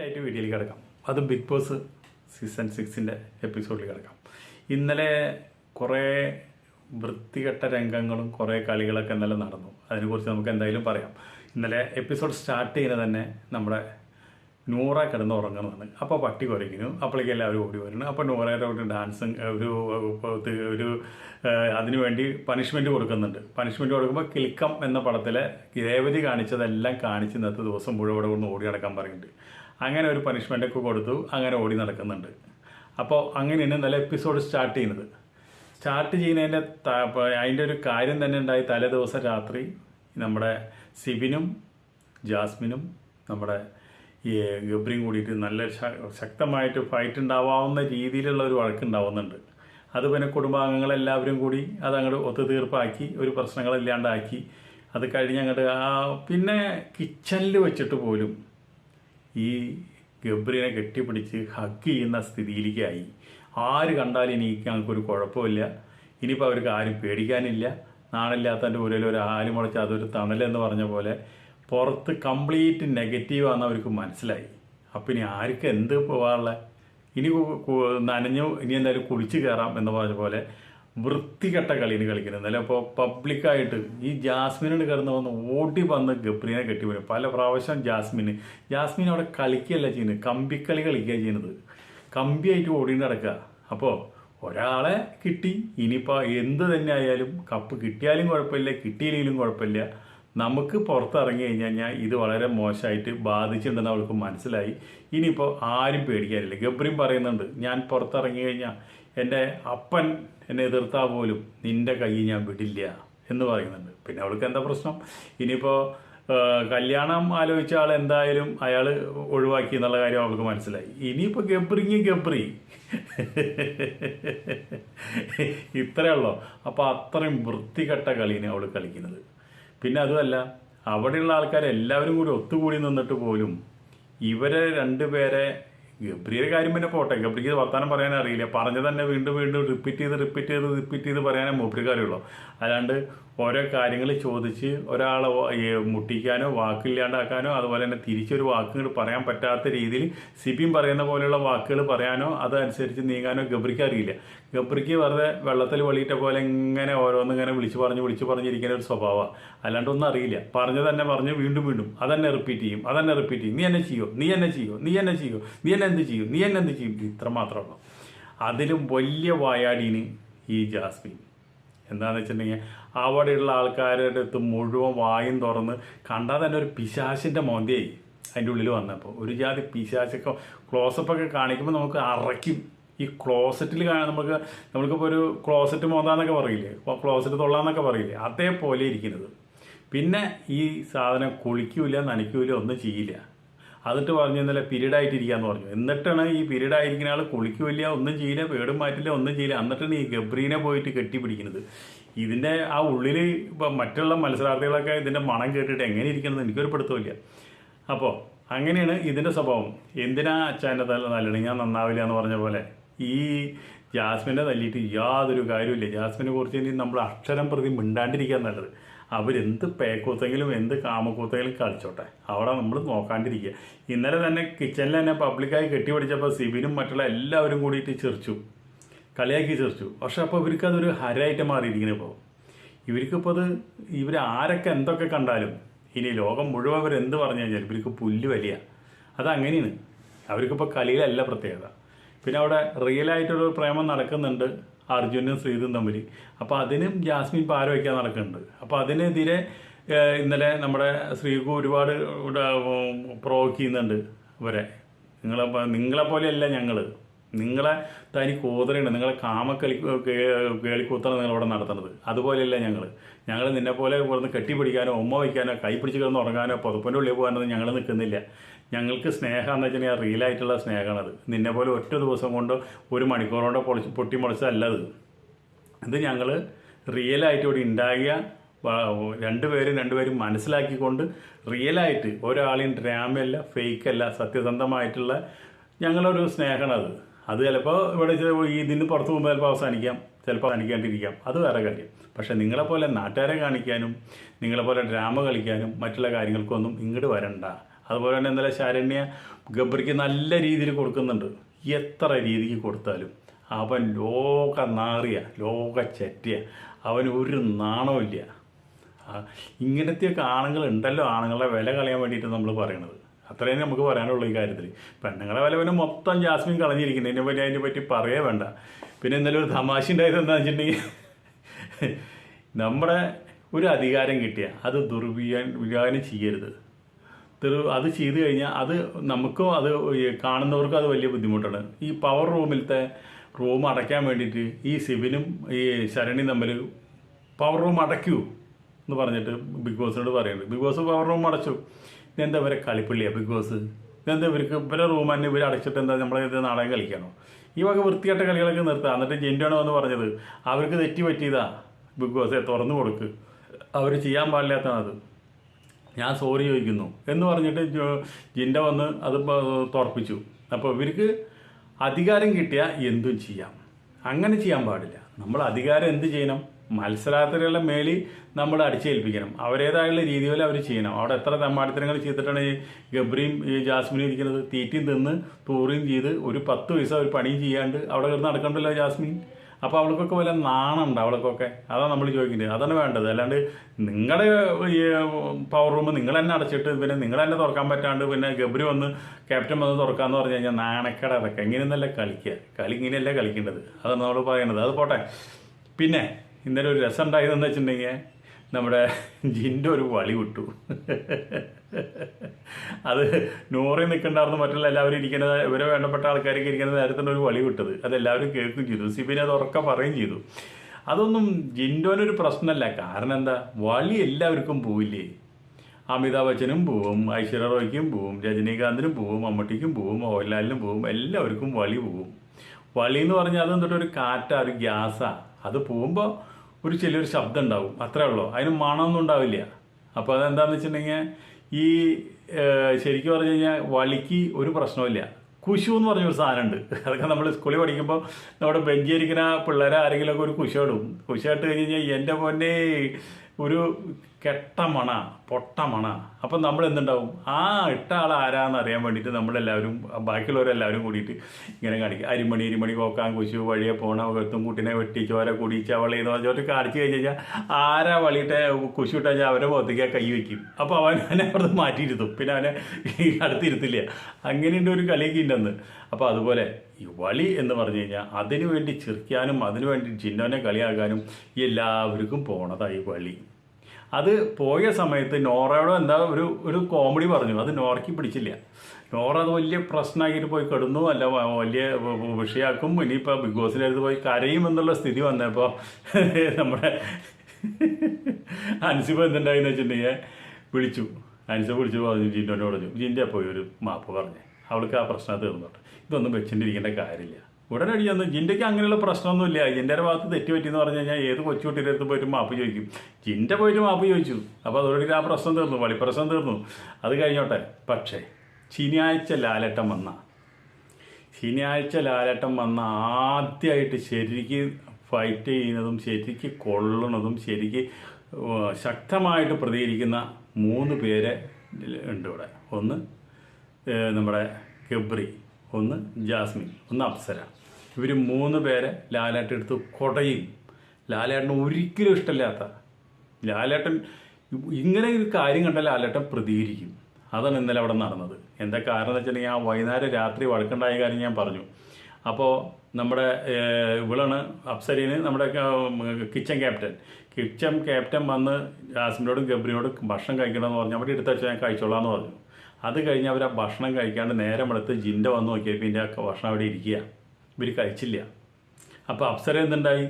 ആയിട്ട് വീഡിയോയിൽ കിടക്കാം. അത് ബിഗ് ബോസ് സീസൺ സിക്സിന്റെ എപ്പിസോഡിൽ കിടക്കാം. ഇന്നലെ കുറേ വൃത്തികെട്ട രംഗങ്ങളും കുറേ കളികളൊക്കെ ഇന്നലെ നടന്നു. അതിനെക്കുറിച്ച് നമുക്ക് എന്തായാലും പറയാം. ഇന്നലെ എപ്പിസോഡ് സ്റ്റാർട്ട് ചെയ്യുന്നത് തന്നെ നമ്മുടെ നൂറ കിടന്ന് ഉറങ്ങുന്നതാണ്. അപ്പോൾ പട്ടി കുറയ്ക്കുന്നു അപ്പോഴേക്കും എല്ലാവരും ഓടി വരുന്നു. അപ്പോൾ നൂറയുടെ ഒരു ഡാൻസും ഒരു ഒരു അതിനുവേണ്ടി പണിഷ്മെന്റ് കൊടുക്കുന്നുണ്ട്. പണിഷ്മെന്റ് കൊടുക്കുമ്പോൾ കിൽക്കം എന്ന പടത്തിലെ രേവതി കാണിച്ചതെല്ലാം കാണിച്ച് ഇന്നത്തെ ദിവസം മുഴുവൻ ഇവിടെ ഓടി നടക്കാൻ പറയുന്നുണ്ട്. അങ്ങനെ ഒരു പണിഷ്മെന്റൊക്കെ കൊടുത്തു അങ്ങനെ ഓടി നടക്കുന്നുണ്ട്. അപ്പോൾ അങ്ങനെയാണ് നല്ല എപ്പിസോഡ് സ്റ്റാർട്ട് ചെയ്യുന്നത്. സ്റ്റാർട്ട് ചെയ്യുന്നതിന്റെ അതിന്റെ ഒരു കാര്യം തന്നെ ഉണ്ടായി. തലേ ദിവസം രാത്രി നമ്മുടെ സിബിനും ജാസ്മിനും നമ്മുടെ ഈ ഗബ്രിയും കൂടിയിട്ട് നല്ല ശക്തമായിട്ട് ഫൈറ്റ് ഉണ്ടാവാവുന്ന രീതിയിലുള്ള ഒരു വഴക്ക് ഉണ്ടാവുന്നുണ്ട്. അത് പിന്നെ കുടുംബാംഗങ്ങളെല്ലാവരും കൂടി അതങ്ങോട്ട് ഒത്തുതീർപ്പാക്കി ഒരു പ്രശ്നങ്ങളില്ലാണ്ടാക്കി അത് കഴിഞ്ഞ് അങ്ങോട്ട് പിന്നെ കിച്ചണിൽ വെച്ചിട്ട് പോലും ഈ ഗബ്രിനെ കെട്ടിപ്പിടിച്ച് ഹഗ് ചെയ്യുന്ന സ്ഥിതിയിലേക്കായി. ആര് കണ്ടാലും ഇനി ഞങ്ങൾക്കൊരു കുഴപ്പമില്ല. ഇനിയിപ്പോൾ അവർക്ക് ആരും പേടിക്കാനില്ല. നാണില്ലാത്തതിന്റെ ഉരയിൽ ഒരു ആൽ മുളച്ച് അതൊരു തണലെന്ന് പറഞ്ഞ പോലെ പുറത്ത് കംപ്ലീറ്റ് നെഗറ്റീവ് ആണെന്ന് അവർക്ക് മനസ്സിലായി. അപ്പം ഇനി ആർക്ക് എന്ത് പോകാനുള്ള ഇനി നനഞ്ഞു ഇനി എന്തായാലും കുളിച്ച് കയറാം എന്ന് പറഞ്ഞ പോലെ വൃത്തികെട്ട കളിന് കളിക്കുന്നത്. എന്നാലും അപ്പോൾ പബ്ലിക്കായിട്ട് ഈ ജാസ്മിനോട് കിടന്ന് വന്ന് ഓടി വന്ന് ഗബ്രീനെ കെട്ടിപ്പോയി പല പ്രാവശ്യം ജാസ്മിന്. ജാസ്മിൻ അവിടെ കളിക്കുകയല്ല ചെയ്യുന്നത്. കമ്പിക്കളി കളിക്കുക ചെയ്യുന്നത്. കമ്പിയായിട്ട് ഓടി നടക്കുക. അപ്പോൾ ഒരാളെ കിട്ടി. ഇനിയിപ്പോൾ എന്ത് തന്നെ ആയാലും കപ്പ് കിട്ടിയാലും കുഴപ്പമില്ല കിട്ടിയില്ലെങ്കിലും കുഴപ്പമില്ല. നമുക്ക് പുറത്തിറങ്ങി കഴിഞ്ഞ് കഴിഞ്ഞാൽ ഇത് വളരെ മോശമായിട്ട് ബാധിച്ചിട്ടുണ്ടെന്ന് അവൾക്ക് മനസ്സിലായി. ഇനിയിപ്പോൾ ആരും പേടിക്കാനില്ല. ഗബ്രീം പറയുന്നുണ്ട് ഞാൻ പുറത്തിറങ്ങി കഴിഞ്ഞാൽ എന്റെ അപ്പൻ എന്നെ എതിർത്താൽ പോലും നിന്റെ കൈ ഞാൻ വിടില്ല എന്ന് പറയുന്നുണ്ട്. പിന്നെ അവൾക്ക് എന്താ പ്രശ്നം? ഇനിയിപ്പോൾ കല്യാണം ആലോചിച്ച ആൾ എന്തായാലും അയാൾ ഒഴിവാക്കി എന്നുള്ള കാര്യം അവൾക്ക് മനസ്സിലായി. ഇനിയിപ്പോൾ ഗബ്രിങ് ഗബ്രി. ഇത്രയേ ഉള്ളൂ. അപ്പോൾ അത്രയും വൃത്തികെട്ട കളീനെ അവൾ കളിക്കുന്നത്. പിന്നെ അതുമല്ല അവിടെയുള്ള ആൾക്കാരെല്ലാവരും കൂടി ഒത്തുകൂടി നിന്നിട്ട് പോലും ഇവരെ രണ്ടുപേരെ ഗബ്രിയുടെ കാര്യം പിന്നെ പോട്ടെ. ഗബ്രിക്ക് വർത്താനം പറയാൻ അറിയില്ല. പറഞ്ഞു തന്നെ വീണ്ടും വീണ്ടും റിപ്പീറ്റ് ചെയ്ത് റിപ്പീറ്റ് ചെയ്ത് റിപ്പീറ്റ് ചെയ്ത് പറയാനേ മൂപ്പർക്ക് അറിയുള്ളൂ അല്ലാണ്ട് ഓരോ കാര്യങ്ങൾ ചോദിച്ച് ഒരാളെ മുട്ടിക്കാനോ വാക്കില്ലാണ്ടാക്കാനോ അതുപോലെ തന്നെ തിരിച്ചൊരു വാക്കുകൾ പറയാൻ പറ്റാത്ത രീതിയിൽ സിബിം പറയുന്ന പോലെയുള്ള വാക്കുകൾ പറയാനോ അതനുസരിച്ച് നീങ്ങാനോ ഗബ്രിക്ക് അറിയില്ല. ഗബ്രിക്ക് വെറുതെ വെള്ളത്തിൽ വെളിയിട്ട പോലെ ഇങ്ങനെ ഓരോന്ന് ഇങ്ങനെ വിളിച്ചു പറഞ്ഞ് വിളിച്ചു പറഞ്ഞിരിക്കുന്ന ഒരു സ്വഭാവമാണ് അല്ലാണ്ടൊന്നും അറിയില്ല. പറഞ്ഞു തന്നെ പറഞ്ഞ് വീണ്ടും വീണ്ടും അതന്നെ റിപ്പീറ്റ് ചെയ്യും അതന്നെ റിപ്പീറ്റ് ചെയ്യും. നീ എന്നെ ചെയ്യോ? നീ എന്നെ ചെയ്യോ? നീ എന്നെ ചെയ്യോ? നീ എന്നെ എന്ത് ചെയ്യും? നീ എന്നെ എന്ത് ചെയ്യും? മാത്രമാണ് അതിലും വലിയ വായാടീന് ഈ ജാസ്മിൻ. എന്താണെന്ന് വെച്ചിട്ടുണ്ടെങ്കിൽ അവിടെയുള്ള ആൾക്കാരുടെ അടുത്ത് മുഴുവൻ വായും തുറന്ന് കണ്ടാൽ തന്നെ ഒരു പിശാശിന്റെ മോന്തയായി അതിന്റെ ഉള്ളിൽ വന്നപ്പോൾ ഒരു ജാതി പിശാശൊക്കെ ക്ലോസപ്പൊക്കെ കാണിക്കുമ്പോൾ നമുക്ക് അറയ്ക്കും. ഈ ക്ലോസറ്റിൽ കാണാൻ നമുക്ക് നമ്മൾക്കിപ്പോൾ ഒരു ക്ലോസറ്റ് മോന്താന്നൊക്കെ പറയില്ലേ? ക്ലോസറ്റ് തൊള്ളാന്നൊക്കെ പറയില്ലേ? അതേപോലെ ഇരിക്കുന്നത്. പിന്നെ ഈ സാധനം കുളിക്കൂല നനയ്ക്കൂല ഒന്നും ചെയ്യില്ല. അതിട്ട് പറഞ്ഞു ഇന്നലെ പീരീഡ് ആയിട്ടിരിക്കാന്ന് പറഞ്ഞു. എന്നിട്ടാണ് ഈ പീരീഡ് ആയിരിക്കുന്ന ആൾ കുളിക്കില്ല ഒന്നും ചെയ്യില്ല പേടും മാറ്റില്ല ഒന്നും ചെയ്യില്ല. എന്നിട്ടാണ് ഈ ഗബ്രീനെ പോയിട്ട് കെട്ടിപ്പിടിക്കുന്നത്. ഇതിന്റെ ആ ഉള്ളിൽ ഇപ്പം മറ്റുള്ള മത്സരാർത്ഥികളൊക്കെ ഇതിന്റെ മണം കേട്ടിട്ട് എങ്ങനെ ഇരിക്കണമെന്ന് എനിക്കൊരു പിടുത്തമില്ല അപ്പോൾ അങ്ങനെയാണ് ഇതിന്റെ സ്വഭാവം. എന്തിനാ അച്ഛന്റെ തല നല്ലത് ഞാൻ നന്നാവില്ല എന്ന് പറഞ്ഞ പോലെ ഈ ജാസ്മിനെ തല്ലിയിട്ട് യാതൊരു കാര്യമില്ല ജാസ്മിനെ കുറിച്ച് നമ്മൾ അക്ഷരം പ്രതി മിണ്ടാണ്ടിരിക്കാൻ നല്ലത്. അവരെന്ത് പേക്കൂത്തെങ്കിലും എന്ത് കാമക്കൂത്തെങ്കിലും കളിച്ചോട്ടെ. അവിടെ നമ്മൾ നോക്കാണ്ടിരിക്കുക ഇന്നലെ തന്നെ കിച്ചണിൽ തന്നെ പബ്ലിക്കായി കെട്ടിപ്പിടിച്ചപ്പോൾ സിബിനും മറ്റുള്ള എല്ലാവരും കൂടിയിട്ട് ചിരിച്ചു കളിയാക്കി ചിരിച്ചു പക്ഷെ അപ്പോൾ ഇവർക്ക് അതൊരു ഹരയായിട്ട് മാറിയിരിക്കുന്നു ഇപ്പോൾ ഇവർക്കിപ്പോൾ അത് ഇവർ ആരൊക്കെ എന്തൊക്കെ കണ്ടാലും ഇനി ലോകം മുഴുവൻ അവർ എന്ത് പറഞ്ഞു കഴിഞ്ഞാൽ ഇവർക്ക് പുല്ല് വലിയ. അതങ്ങനെയാണ് അവർക്കിപ്പോൾ കളിയിലല്ല പ്രത്യേകത. പിന്നെ അവിടെ റിയലായിട്ടൊരു പ്രേമം നടക്കുന്നുണ്ട്. അർജുനും ശ്രീതും തമ്മിൽ അപ്പോൾ അതിനും ജാസ്മിൻ പാര വയ്ക്കാൻ നടക്കുന്നുണ്ട്. അപ്പോൾ അതിനെതിരെ ഇന്നലെ നമ്മുടെ ശ്രീകു ഒരുപാട് പ്രൊവോക്ക് ചെയ്യുന്നുണ്ട് ഇവരെ. നിങ്ങളെ പോലെയല്ല ഞങ്ങൾ നിങ്ങളെ തനി കൂതറയുണ്ട്. നിങ്ങളെ കാമക്കളി കേളിക്കൂത്താണ് നിങ്ങൾ ഇവിടെ നടത്തുന്നത്. അതുപോലെയല്ല ഞങ്ങൾ ഞങ്ങൾ നിന്നെ പോലെ ഇവിടുന്ന് കെട്ടിപ്പിടിക്കാനോ ഉമ്മ വയ്ക്കാനോ കൈ പിടിച്ച് കിടന്ന് ഉറങ്ങാനോ പുതപ്പന്റെ ഉള്ളിൽ പോകാനൊന്നും ഞങ്ങൾ നിൽക്കുന്നില്ല. ഞങ്ങൾക്ക് സ്നേഹം എന്ന് വെച്ചിട്ടുണ്ടെങ്കിൽ റിയലായിട്ടുള്ള സ്നേഹമാണത് നിന്നെ പോലെ ഒറ്റ ദിവസം കൊണ്ട് ഒരു മണിക്കൂർ പൊളിച്ച് പൊട്ടി മുളച്ചതല്ല അത്. ഇത് ഞങ്ങൾ റിയലായിട്ട് ഇവിടെ ഉണ്ടാകിയ രണ്ടുപേരും രണ്ടുപേരും മനസ്സിലാക്കിക്കൊണ്ട് റിയലായിട്ട് ഒരാളെയും ഡ്രാമയല്ല ഫേക്കല്ല സത്യസന്ധമായിട്ടുള്ള ഞങ്ങളൊരു സ്നേഹമാണ് അത്. ചിലപ്പോൾ ഇവിടെ ഇതിന് പുറത്ത് പോകുമ്പോൾ ചിലപ്പോൾ അവസാനിക്കാം. ചിലപ്പോൾ അവസാനിക്കാണ്ടിരിക്കാം. അത് വേറെ കാര്യം. പക്ഷേ നിങ്ങളെപ്പോലെ നാട്ടുകാരെ കാണിക്കാനും നിങ്ങളെപ്പോലെ ഡ്രാമ കളിക്കാനും മറ്റുള്ള കാര്യങ്ങൾക്കൊന്നും ഇങ്ങോട്ട് വരണ്ട. അതുപോലെ തന്നെ ഇന്നലെ ശരണ്യ ഗബ്രിക്ക് നല്ല രീതിയിൽ കൊടുക്കുന്നുണ്ട്. എത്ര രീതിക്ക് കൊടുത്താലും. അവൻ ലോക നാറിയ ലോക ചെറ്റിയ. അവന് ഒരു നാണമില്ല ഇങ്ങനത്തെ ഇങ്ങനത്തെയൊക്കെ ആണുങ്ങൾ ഉണ്ടല്ലോ. ആണുങ്ങളെ വില കളയാൻ വേണ്ടിയിട്ട് നമ്മൾ പറയണത്. അത്രയും നമുക്ക് പറയാനുള്ളൂ ഈ കാര്യത്തിൽ. പെണ്ണുങ്ങളെ വില പിന്നെ മൊത്തം ജാസ്മിൻ കളഞ്ഞിരിക്കുന്നത് ഇതിനെ പറ്റി അതിനെ പറ്റി പറയേ വേണ്ട. പിന്നെ ഇന്നലെ ഒരു തമാശ ഉണ്ടായത് എന്താണെന്ന് വെച്ചിട്ടുണ്ടെങ്കിൽ നമ്മുടെ ഒരു അധികാരം കിട്ടിയ അത് ദുർവിനിയോഗം ചെയ്യരുത്. തെറു- അത് ചെയ്തു കഴിഞ്ഞാൽ അത് നമുക്കും അത് കാണുന്നവർക്കും അത് വലിയ ബുദ്ധിമുട്ടാണ്. ഈ പവർ റൂമിലത്തെ റൂം അടയ്ക്കാൻ വേണ്ടിയിട്ട് ഈ സിബിനും ഈ ശരണിയും തമ്മിൽ പവർ റൂം അടയ്ക്കൂ എന്ന് പറഞ്ഞിട്ട് ബിഗ് ബോസിനോട് പറയുന്നത് ബിഗ് ബോസ് പവർ റൂം അടച്ചു. ഇതെന്താ ഇവരെ കളിപ്പള്ളിയാണ് ബിഗ് ബോസ് ഇതെന്താ ഇവർക്ക് ഇവരെ റൂം തന്നെ ഇവർ അടച്ചിട്ട് എന്താ നമ്മളെ ഇത് നാടകം കളിക്കണോ ഈ വക വൃത്തികെട്ട കളികളൊക്കെ നിർത്തുക എന്നിട്ട് ജിൻഡാണ് എന്ന് പറഞ്ഞത് അവർക്ക് തെറ്റി പറ്റിയതാ ബിഗ് ബോസെ തുറന്നു കൊടുക്ക്. അവർ ചെയ്യാൻ പാടില്ലാത്തതാണത്. ഞാൻ സോറി ചോദിക്കുന്നു. എന്ന് പറഞ്ഞിട്ട് ജിന്റെ വന്ന് അത് തുറപ്പിച്ചു. അപ്പോൾ ഇവർക്ക് അധികാരം കിട്ടിയാൽ എന്തും ചെയ്യാം. അങ്ങനെ ചെയ്യാൻ പാടില്ല. നമ്മൾ അധികാരം എന്ത് ചെയ്യണം? മത്സരാർത്ഥികളുടെ മേലിൽ നമ്മൾ അടിച്ചേൽപ്പിക്കണം. അവരേതായുള്ള രീതിയിൽ അവർ ചെയ്യണം. അവിടെ എത്ര തമ്മാടിത്തരങ്ങൾ ചെയ്തിട്ടാണ് ഈ ഗബ്രിയും ഈ ജാസ്മിനും ഇരിക്കുന്നത്? തീറ്റിയും തിന്ന് തൂറിയും ചെയ്ത് ഒരു പത്ത് പൈസ ഒരു പണിയും ചെയ്യാണ്ട് അവിടെ കിടന്ന് നടക്കണ്ടല്ലോ ജാസ്മിൻ? അപ്പോൾ അവൾക്കൊക്കെ വല്ല നാണുണ്ട്? അവൾക്കൊക്കെ? അതാണ് നമ്മൾ ചോദിക്കുന്നത് അതാണ് വേണ്ടത്. അല്ലാണ്ട് നിങ്ങളുടെ ഈ പവർ റൂം നിങ്ങൾ തന്നെ അടച്ചിട്ട് പിന്നെ നിങ്ങൾ തന്നെ തുറക്കാൻ പറ്റാണ്ട് പിന്നെ ഗബ്രി വന്ന് ക്യാപ്റ്റൻ വന്ന് തുറക്കാമെന്ന് പറഞ്ഞു കഴിഞ്ഞാൽ നാണക്കേട അതൊക്കെ. ഇങ്ങനെയൊന്നല്ല കളിക്കുക കളി ഇങ്ങനെയല്ല കളിക്കേണ്ടത്. അതാണ് നമ്മൾ പറയുന്നത് അത് പോട്ടെ. പിന്നെ ഇന്നലെ ഒരു രസം ഉണ്ടായതെന്ന് വെച്ചിട്ടുണ്ടെങ്കിൽ നമ്മുടെ ജിന്റെ ഒരു വളി വിട്ടു. അത് നൂറിൽ നിൽക്കണ്ടായിരുന്നു മറ്റുള്ള എല്ലാവരും ഇരിക്കുന്നത് ഇവരെ വേണ്ടപ്പെട്ട ആൾക്കാരൊക്കെ ഇരിക്കുന്ന നേരത്തിന് ഒരു വളി വിട്ടത്. അതെല്ലാവരും കേൾക്കുകയും ചെയ്തു. സിബിനെ അത് ഉറക്കെ പറയുകയും ചെയ്തു. അതൊന്നും ജിൻഡോനൊരു പ്രശ്നമല്ല. കാരണം എന്താ? വളി എല്ലാവർക്കും പോവില്ലേ? അമിതാഭ് ബച്ചനും പോവും ഐശ്വര്യ റോയ്ക്കും പോവും രജനീകാന്തിനും പോവും മമ്മൂട്ടിക്കും പോവും മോഹൻലാലിനും പോവും എല്ലാവർക്കും വളി പോവും. വളി എന്ന് പറഞ്ഞാൽ അത് എന്നിട്ട് ഒരു കാറ്റാ ഒരു ഗ്യാസാ. അത് പോകുമ്പോൾ ഒരു ചെറിയൊരു ശബ്ദം ഉണ്ടാവും. അത്രേ ഉള്ളൂ. അതിന് മണമൊന്നും ഉണ്ടാവില്ല. അപ്പോൾ അതെന്താണെന്ന് വെച്ചിട്ടുണ്ടെങ്കിൽ ഈ ശരിക്കും പറഞ്ഞു കഴിഞ്ഞാൽ വളിക്ക് ഒരു പ്രശ്നമില്ല കുശു എന്ന് പറഞ്ഞൊരു സാധനമുണ്ട്. അതൊക്കെ നമ്മൾ സ്കൂളിൽ പഠിക്കുമ്പോൾ നമ്മുടെ ബെഞ്ചിരിക്കുന്ന പിള്ളേരെ ആരെങ്കിലുമൊക്കെ ഒരു കുശ ഇടും. കുശ ഇട്ട് കഴിഞ്ഞ് കഴിഞ്ഞാൽ എന്റെ പൊന്നെ ഒരു കെട്ട മണ പൊട്ട മണ. അപ്പം നമ്മൾ എന്തുണ്ടാവും ആ ഇട്ട ആൾ ആരാന്ന് അറിയാൻ വേണ്ടിയിട്ട് നമ്മളെല്ലാവരും ബാക്കിയുള്ളവരെല്ലാവരും കൂടിയിട്ട് ഇങ്ങനെ കാണിക്കും. അരിമണി അരിമണി കോക്കാൻ കുശു വഴിയെ പോണ വെത്തും കുട്ടിനെ വെട്ടി ചോര കുടിച്ച വളി എന്ന് പറഞ്ഞിട്ട് കാണിച്ചു കഴിഞ്ഞ് കഴിഞ്ഞാൽ ആരാ വളിയിട്ട് കുശു ഇട്ടാൽ അവരെ മുഖത്തേക്ക് കൈ വയ്ക്കും അപ്പോൾ അവൻ അവനെ അവിടെ മാറ്റിയിരുത്തും. പിന്നെ അവനെ അടുത്തിരുത്തില്ല. അങ്ങനെയുണ്ട് ഒരു കളിയൊക്കെ ഉണ്ടെന്ന്. അപ്പോൾ അതുപോലെ ഈ എന്ന് പറഞ്ഞു കഴിഞ്ഞാൽ അതിനു വേണ്ടി ചിരിക്കാനും അതിനു വേണ്ടി ജിന്നോനെ കളിയാക്കാനും എല്ലാവർക്കും പോണതായി വളി. അത് പോയ സമയത്ത് നോറയോട് എന്താ ഒരു ഒരു കോമഡി പറഞ്ഞു. അത് നോറയ്ക്ക് പിടിച്ചില്ല. നോറ അത് വലിയ പ്രശ്നമാക്കിയിട്ട് പോയി കിടന്നു. അല്ല വലിയ വിഷയാക്കും. ഇനിയിപ്പോൾ ബിഗ് ബോസിന്റെ അടുത്ത് പോയി കരയും എന്നുള്ള സ്ഥിതി വന്നപ്പോൾ നമ്മുടെ അൻസിബ എന്തുണ്ടായെന്ന് വെച്ചിട്ടുണ്ടെങ്കിൽ വിളിച്ചു. അൻസിബ വിളിച്ചു പറഞ്ഞു ജിൻഡോനെ പറഞ്ഞു ജിന്റെ പോയി ഒരു മാപ്പ് പറഞ്ഞു. അവൾക്ക് ആ പ്രശ്നം തീർന്നോട്ടെ. ഇതൊന്നും വെച്ചിട്ടിരിക്കേണ്ട കാര്യമില്ല. ഉടനടി ചെന്ന് ജിന്റയ്ക്ക് അങ്ങനെയുള്ള പ്രശ്നമൊന്നുമില്ല. ജിന്റെ ഭാഗത്ത് തെറ്റ് പറ്റിയെന്ന് പറഞ്ഞു കഴിഞ്ഞാൽ ഏത് കൊച്ചുകുട്ടിയുടെ അടുത്ത് പോയിട്ട് മാപ്പ് ചോദിക്കും. ജിന്റെ പോയിട്ട് മാപ്പ് ചോദിച്ചു. അപ്പോൾ അതോടെ ആ പ്രശ്നം തീർന്നു. വളിപ്രശ്നം തീർന്നു. അത് കഴിഞ്ഞോട്ടെ. പക്ഷേ ശനിയാഴ്ച ലാലട്ടം വന്ന. ശനിയാഴ്ച ലാലട്ടം വന്ന ആദ്യമായിട്ട് ശരിക്ക് ഫൈറ്റ് ചെയ്യുന്നതും ശരിക്ക് കൊള്ളണതും ശരിക്ക് ശക്തമായിട്ട് പ്രതികരിക്കുന്ന മൂന്ന് പേരെ ഉണ്ട് ഇവിടെ. ഒന്ന് നമ്മുടെ ഗബ്രി. ഒന്ന് ജാസ്മിൻ ഒന്ന് അപ്സര. ഇവർ മൂന്ന് പേരെ ലാലേട്ടൻ എടുത്ത് കൊടയും. ലാലേട്ടന് ഒരിക്കലും ഇഷ്ടമില്ലാത്ത. ലാലേട്ടൻ ഇങ്ങനെ ഒരു കാര്യം കണ്ട ലാലേട്ടൻ പ്രതികരിക്കും. അതാണ് ഇന്നലെ അവിടെ നടന്നത്. എന്താ കാരണം എന്ന് വെച്ചിട്ടുണ്ടെങ്കിൽ ആ വൈകുന്നേരം രാത്രി വഴക്കുണ്ടായ കാര്യം ഞാൻ പറഞ്ഞു. അപ്പോൾ നമ്മുടെ ഇവളാണ് അപ്സരീന് നമ്മുടെ കിച്ചൺ ക്യാപ്റ്റൻ. കിച്ചൺ ക്യാപ്റ്റൻ വന്ന് ജാസ്മിനോടും ഗബ്രിനോടും ഭക്ഷണം കഴിക്കണമെന്ന് പറഞ്ഞു. അവിടെ എടുത്ത് വെച്ചാൽ ഞാൻ കഴിച്ചോളാം എന്ന് പറഞ്ഞു. അത് കഴിഞ്ഞ് അവർ ആ ഭക്ഷണം കഴിക്കാണ്ട് നേരം എടുത്ത് ജിന്റെ വന്ന് നോക്കിയപ്പോൾ ഇതിന്റെ ഭക്ഷണം അവിടെ ഇരിക്കുക ഇവർ കഴിച്ചില്ല. അപ്പോൾ അപ്സര എന്തുണ്ടായി?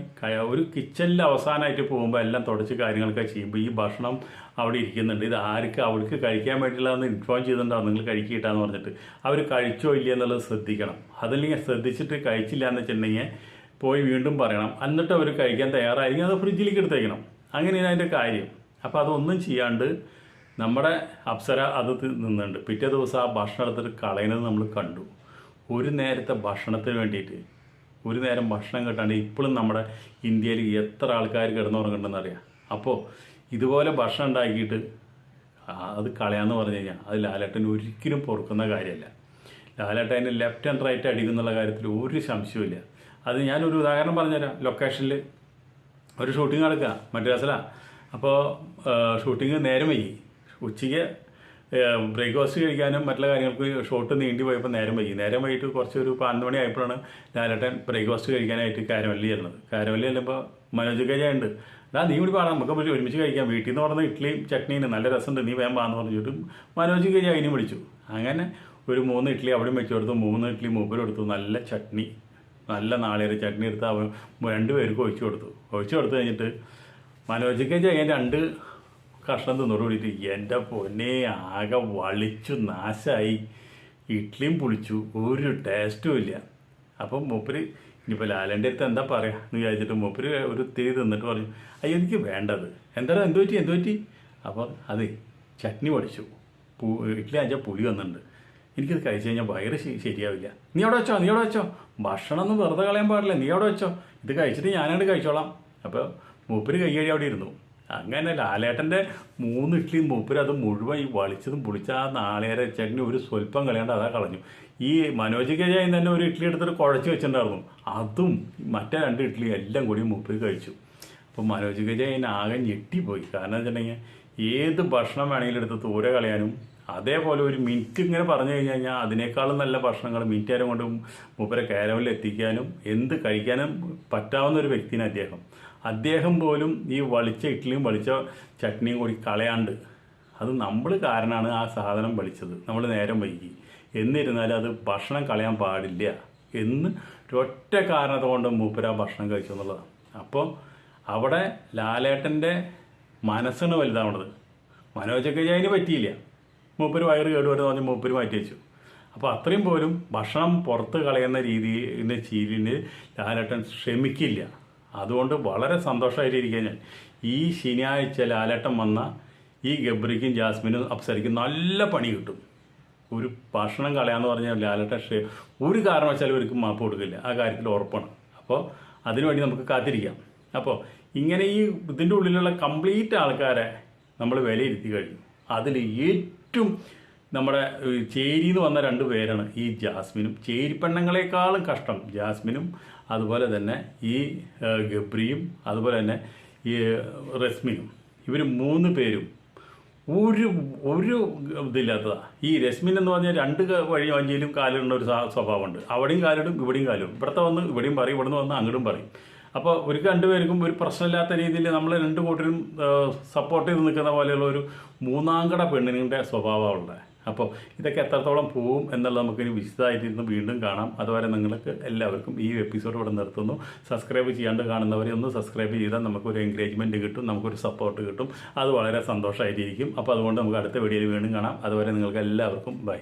ഒരു കിച്ചണിൽ അവസാനമായിട്ട് പോകുമ്പോൾ എല്ലാം തുടച്ച് കാര്യങ്ങളൊക്കെ ചെയ്യുമ്പോൾ ഈ ഭക്ഷണം അവിടെ ഇരിക്കുന്നുണ്ട്. ഇത് ആർക്ക് അവൾക്ക് കഴിക്കാൻ വേണ്ടിയുള്ളതെന്ന് ഇൻഫോം ചെയ്തിട്ടുണ്ടാവും നിങ്ങൾ കഴിക്കിട്ടാന്ന് പറഞ്ഞിട്ട്. അവർ കഴിച്ചോ ഇല്ല എന്നുള്ളത് ശ്രദ്ധിക്കണം. അതല്ലെങ്കിൽ ശ്രദ്ധിച്ചിട്ട് കഴിച്ചില്ല എന്ന് വെച്ചിട്ടുണ്ടെങ്കിൽ പോയി വീണ്ടും പറയണം. എന്നിട്ട് അവർ കഴിക്കാൻ തയ്യാറായിരിക്കും അത് ഫ്രിഡ്ജിലേക്ക് എടുത്തേക്കണം അങ്ങനെയാണ് അതിന്റെ കാര്യം. അപ്പോൾ അതൊന്നും ചെയ്യാണ്ട് നമ്മുടെ അപ്സര അത് നിന്നുണ്ട്. പിറ്റേ ദിവസം ആ ഭക്ഷണം എടുത്തിട്ട് കളയുന്നത് നമ്മൾ കണ്ടു. ഒരു നേരത്തെ ഭക്ഷണത്തിന് വേണ്ടിയിട്ട് ഒരു നേരം ഭക്ഷണം കിട്ടാണ്ട് ഇപ്പോഴും നമ്മുടെ ഇന്ത്യയിൽ എത്ര ആൾക്കാർ കിടന്നുറങ്ങുന്നുണ്ടെന്ന് അറിയാം. അപ്പോൾ ഇതുപോലെ ഭക്ഷണം ഉണ്ടാക്കിയിട്ട് അത് കളയാന്ന് പറഞ്ഞു കഴിഞ്ഞാൽ അത് ലാലേട്ടൻ ഒരിക്കലും പൊറുക്കുന്ന കാര്യമല്ല. ലാലേട്ടൻ ലെഫ്റ്റ് ആൻഡ് റൈറ്റ് അടിക്കുന്നുള്ള കാര്യത്തിൽ ഒരു സംശയവുമില്ല. അത് ഞാനൊരു ഉദാഹരണം പറഞ്ഞുതരാം. ലൊക്കേഷനിൽ ഒരു ഷൂട്ടിംഗ് നടക്കുക മദ്രാസിലാണ് അപ്പോൾ ഷൂട്ടിംഗ് നേരം വൈകി. ഉച്ചയ്ക്ക് ബ്രേക്ക്ഫാസ്റ്റ് കഴിക്കാനും മറ്റുള്ള കാര്യങ്ങൾക്ക് ഷോട്ട് നീണ്ടി പോയപ്പോൾ നേരം വൈകി. നേരം വൈകിട്ട് കുറച്ച് ഒരു പന്ത്രണ്ട് മണി ആയപ്പോഴാണ് ലാലേട്ടൻ ബ്രേക്ക്ഫാസ്റ്റ് കഴിക്കാനായിട്ട് കാരവല്ലി ചെല്ലുന്നത് കാരവല്ലി ചെല്ലുമ്പോൾ മനോജ് ഗജയുണ്ട് ഡാ നീ കൂടി പാടാം. നമുക്ക് പറ്റി ഒരുമിച്ച് കഴിക്കാം. വീട്ടിൽ നിന്ന് പറഞ്ഞ ഇഡ്ഡലിയും ചട്നിയും നല്ല രസമുണ്ട്. നീ വേഗം പാന്ന് പറഞ്ഞിട്ട് മനോജ് കജ അതിനും വിളിച്ചു. അങ്ങനെ ഒരു മൂന്ന് ഇഡ്ഡലി അവിടെയും വെച്ച് കൊടുത്തു. മൂന്ന് ഇഡ്ഡലി മൂപ്പരും കൊടുത്തു. നല്ല ചട്നി. നല്ല നാളികേര ചട്നി എടുത്ത് അവൻ രണ്ടുപേർക്ക് ഒഴിച്ചു കൊടുത്തു. ഒഴിച്ചു കൊടുത്തു കഴിഞ്ഞിട്ട് മനോജ് കജ രണ്ട് കഷ്ണം തിന്നോട് കൂടിയിട്ട് എന്റെ പൊന്നെ ആകെ വളിച്ചു നാശമായി ഇഡ്ഡലിയും പുളിച്ചു ഒരു ടേസ്റ്റും ഇല്ല. അപ്പം മൂപ്പര് ഇനിയിപ്പോൾ ലാലന്റെ അടുത്ത് എന്താ പറയുക എന്ന് വിചാരിച്ചിട്ട് മൂപ്പര് ഒരു തിരി തിന്നിട്ട് പറഞ്ഞു അയ്യോ എനിക്ക് വേണ്ടത്. എന്താടാ എന്ത് പറ്റി എന്ത് പറ്റി? അപ്പം അതെ ചട്നി പഠിച്ചു പൂ ഇഡ്ഡലി അഞ്ചാൽ പുളി വന്നിട്ടുണ്ട്. എനിക്കത് കഴിച്ചു കഴിഞ്ഞാൽ വയറ് ശരിയാവില്ല. നീ അവിടെ വെച്ചോ നീ അവിടെ വെച്ചോ? ഭക്ഷണം ഒന്നും വെറുതെ കളയാൻ പാടില്ല. നീ അവിടെ വെച്ചോ? ഇത് കഴിച്ചിട്ട് ഞാനങ്ങോട്ട് കഴിച്ചോളാം. അപ്പോൾ മൂപ്പര് കൈയടി അവിടെ ഇരുന്നു. അങ്ങനെ ലാലേട്ടന്റെ മൂന്ന് ഇഡ്ലി മൂപ്പര് അത് മുഴുവൻ ഈ വളിച്ചതും പുളിച്ച ആ നാളേരെ ചേട്ടന് ഒരു സ്വല്പം കളയാണ്ട് അതാ കളഞ്ഞു. ഈ മനോജ് കജായി തന്നെ ഒരു ഇഡ്ഡലി എടുത്തിട്ട് കുഴച്ച് വെച്ചിട്ടുണ്ടായിരുന്നു. അതും മറ്റേ രണ്ട് ഇഡ്ഡലി എല്ലാം കൂടി മൂപ്പര് കഴിച്ചു. അപ്പോൾ മനോജ് ഗജയൻ ആകെ ഞെട്ടിപ്പോയി. കാരണം വെച്ചിട്ടുണ്ടെങ്കിൽ ഏത് ഭക്ഷണം വേണമെങ്കിലും എടുത്ത് തൂര കളയാനും അതേപോലെ ഒരു മിനിറ്റ് ഇങ്ങനെ പറഞ്ഞു കഴിഞ്ഞ് കഴിഞ്ഞാൽ അതിനേക്കാളും നല്ല ഭക്ഷണങ്ങൾ മിനിറ്റ് നേരം കൊണ്ട് മൂപ്പരെ കാരവലിൽ എത്തിക്കാനും എന്ത് കഴിക്കാനും പറ്റാവുന്ന ഒരു വ്യക്തിയാണ് അദ്ദേഹം. അദ്ദേഹം പോലും ഈ വളിച്ച ഇഡ്ഡലിയും വളിച്ച ചട്നിയും കൂടി കളയാണ്ട് അത് നമ്മൾ കാരണമാണ് ആ സാധനം വലിച്ചത് നമ്മൾ നേരം വൈകി. എന്നിരുന്നാലും അത് ഭക്ഷണം കളയാൻ പാടില്ല എന്ന് ഒറ്റ കാരണത്തെ കൊണ്ട് മൂപ്പര ഭക്ഷണം കഴിച്ചു എന്നുള്ളതാണ്. അപ്പോൾ അവിടെ ലാലേട്ടന്റെ മനസ്സാണ് വലുതാവണത്. മനോജൊക്കെ അതിന് പറ്റിയില്ല. മൂപ്പര് വയറ് കേടുവരുന്ന പറഞ്ഞ് മൂപ്പര് മാറ്റി വെച്ചു. അപ്പോൾ അത്രയും പോലും ഭക്ഷണം പുറത്ത് കളയുന്ന രീതിയിൽ ചീലിന് ലാലേട്ടൻ ശ്രമിക്കില്ല. അതുകൊണ്ട് വളരെ സന്തോഷമായിട്ടിരിക്കുക ഞാൻ. ഈ ശനിയാഴ്ച ലാലേട്ടം വന്ന ഈ ഗബ്രിക്കും ജാസ്മിനും അപ്സരയ്ക്കും നല്ല പണി കിട്ടും. ഒരു ഭക്ഷണം കളയാന്ന് പറഞ്ഞാൽ ലാലേട്ടൻ ഷേ- ഒരു കാരണവശാലും ഒരിക്കലും മാപ്പ് കൊടുക്കില്ല. ആ കാര്യത്തിൽ ഉറപ്പാണ്. അപ്പോൾ അതിനുവേണ്ടി നമുക്ക് കാത്തിരിക്കാം. അപ്പോൾ ഇങ്ങനെ ഈ ഇതിന്റെ ഉള്ളിലുള്ള കംപ്ലീറ്റ് ആൾക്കാരെ നമ്മൾ വിലയിരുത്തി കഴിഞ്ഞു. അതിൽ ഏറ്റവും നമ്മുടെ ചേരി എന്ന് വന്ന രണ്ട് പേരാണ് ഈ ജാസ്മിനും. ചേരി പെണ്ണുങ്ങളെക്കാളും കഷ്ടം ജാസ്മിനും അതുപോലെ തന്നെ ഈ ഗബ്രിയും അതുപോലെ തന്നെ ഈ റസ്മിനും ഇവർ മൂന്ന് പേരും ഒരു ഒരു ഇതില്ലാത്തതാണ് ഈ രശ്മിൻ എന്ന് പറഞ്ഞാൽ രണ്ട് വഴി വഞ്ചിയിലും കാലിടുന്ന ഒരു സ്വഭാവമുണ്ട്. അവിടെയും കാലിടും ഇവിടെയും കാലിടും. ഇവിടുത്തെ വന്ന് ഇവിടെയും പറയും ഇവിടുന്ന് വന്ന് അങ്ങോട്ടും പറയും. അപ്പോൾ ഒരു രണ്ടുപേർക്കും ഒരു പ്രശ്നമില്ലാത്ത രീതിയിൽ നമ്മൾ രണ്ട് കൂട്ടരും സപ്പോർട്ട് ചെയ്ത് നിൽക്കുന്ന പോലെയുള്ള ഒരു മൂന്നാംകട പെണ്ണിന്റെ സ്വഭാവമുള്ളത് അപ്പോൾ ഇതൊക്കെ എത്രത്തോളം പോവും എന്നുള്ളത് നമുക്കിനി വിശദമായിട്ട് ഇന്ന് വീണ്ടും കാണാം. അതുപോലെ നിങ്ങൾക്ക് എല്ലാവർക്കും ഈ എപ്പിസോഡ് ഇവിടെ നിർത്തുന്നു. സബ്സ്ക്രൈബ് ചെയ്യാണ്ട് കാണുന്നവരെ ഒന്ന് സബ്സ്ക്രൈബ് ചെയ്താൽ നമുക്കൊരു എൻകറേജ്മെന്റ് കിട്ടും നമുക്കൊരു സപ്പോർട്ട് കിട്ടും. അത് വളരെ സന്തോഷമായിട്ടിരിക്കും. അപ്പോൾ അതുകൊണ്ട് നമുക്ക് അടുത്ത വീഡിയോയിൽ വീണ്ടും കാണാം. അതുവരെ നിങ്ങൾക്ക് എല്ലാവർക്കും ബൈ